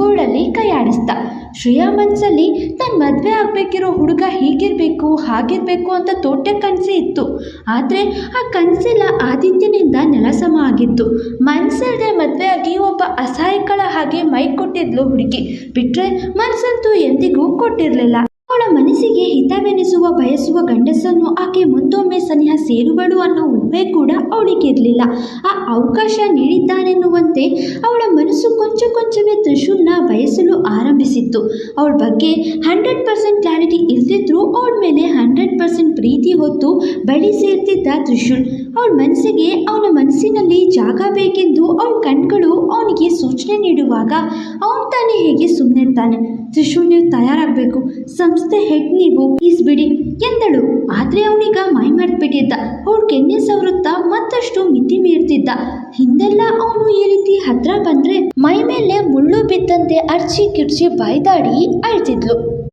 ಗೋಳಲ್ಲಿ ಕೈಯಾಡಿಸ್ದ ಶ್ರೇಯಾ ಮನಸ್ಸಲ್ಲಿ ತನ್ನ ಮದುವೆ ಆಗಬೇಕಿರೋ ಹುಡುಗ ಹೀಗಿರಬೇಕು, ಹಾಗಿರಬೇಕು ಅಂತ ತೋಟ ಕನಸೇ ಇತ್ತು. ಆದರೆ ಆ ಕನಸೆಲ್ಲ ಆದಿತ್ಯನಿಂದ ನೆಲಸಮ ಆಗಿತ್ತು. ಮನಸ್ಸಲ್ಲದೆ ಮದುವೆ ಆಗಿ ಒಬ್ಬ ಅಸಹಾಯಕಳ ಹಾಗೆ ಮೈ ಕೊಟ್ಟಿದ್ಲು ಹುಡುಗಿ. ಬಿಟ್ಟರೆ ಮನಸ್ಸಂತೂ ಎಂದಿಗೂ ಕೊಟ್ಟಿರಲಿಲ್ಲ. ಮನಸ್ಸಿಗೆ ಹಿತವೆನಿಸುವ ಬಯಸುವ ಗಂಡಸನ್ನು ಆಕೆ ಮತ್ತೊಮ್ಮೆ ಸನಿಹ ಸೇರುವಳು ಅನ್ನೋ ಊಹೆ ಕೂಡ ಅವಳಿಗಿರಲಿಲ್ಲ. ಆ ಅವಕಾಶ ನೀಡಿದ್ದಾನೆನ್ನುವಂತೆ ಅವಳ ಮನಸ್ಸು ಕೊಂಚ ಕೊಂಚವೇ ತ್ರಿಶೂಲ್ನ ಬಯಸಲು ಆರಂಭಿಸಿತ್ತು. ಅವಳ ಬಗ್ಗೆ ಹಂಡ್ರೆಡ್ ಪರ್ಸೆಂಟ್ ಕ್ಲಾರಿಟಿ ಇಲ್ದಿದ್ರೂ ಅವಳ ಮೇಲೆ ಹಂಡ್ರೆಡ್ ಪರ್ಸೆಂಟ್ ಪ್ರೀತಿ ಹೊತ್ತು ಬಳಿ ಸೇರ್ತಿದ್ದ ತ್ರಿಶೂಲ್, ಅವಳ ಮನಸ್ಸಿಗೆ ಅವನ ಮನಸ್ಸಿನಲ್ಲಿ ಜಾಗ ಬೇಕೆಂದು ಅವಳ ಕಣ್ಗಳು ಅವನಿಗೆ ಸೂಚನೆ ನೀಡುವಾಗ ಅವನು ತಾನೇ ಹೇಗೆ ಸುಮ್ಮನಿರ್ತಾನೆ ತ್ರಿಶೂಲ್ ನೀವು ತಯಾರಾಗಬೇಕು ಸಂಸ್ಥೆ ಹೆಡ್ ನೀವು ಈಸ್ ಬಿಡಿ ಎಂದಳು. ಆದ್ರೆ ಅವನೀಗ ಮೈ ಮರ್ತ್ಬಿಟ್ಟಿದ್ದ ಕೆನ್ನೆ ಸವರುತ್ತಾ ಮತ್ತಷ್ಟು ಮಿತಿ ಮೀರ್ತಿದ್ದ. ಹಿಂದೆಲ್ಲ ಅವನು ಈ ರೀತಿ ಹತ್ರ ಬಂದ್ರೆ ಮೈ ಮೇಲೆ ಮುಳ್ಳು ಬಿದ್ದಂತೆ ಅರ್ಚಿ ಕಿರ್ಚಿ ಬೈದಾಡಿ ಅಳ್ತಿದ್ಲು.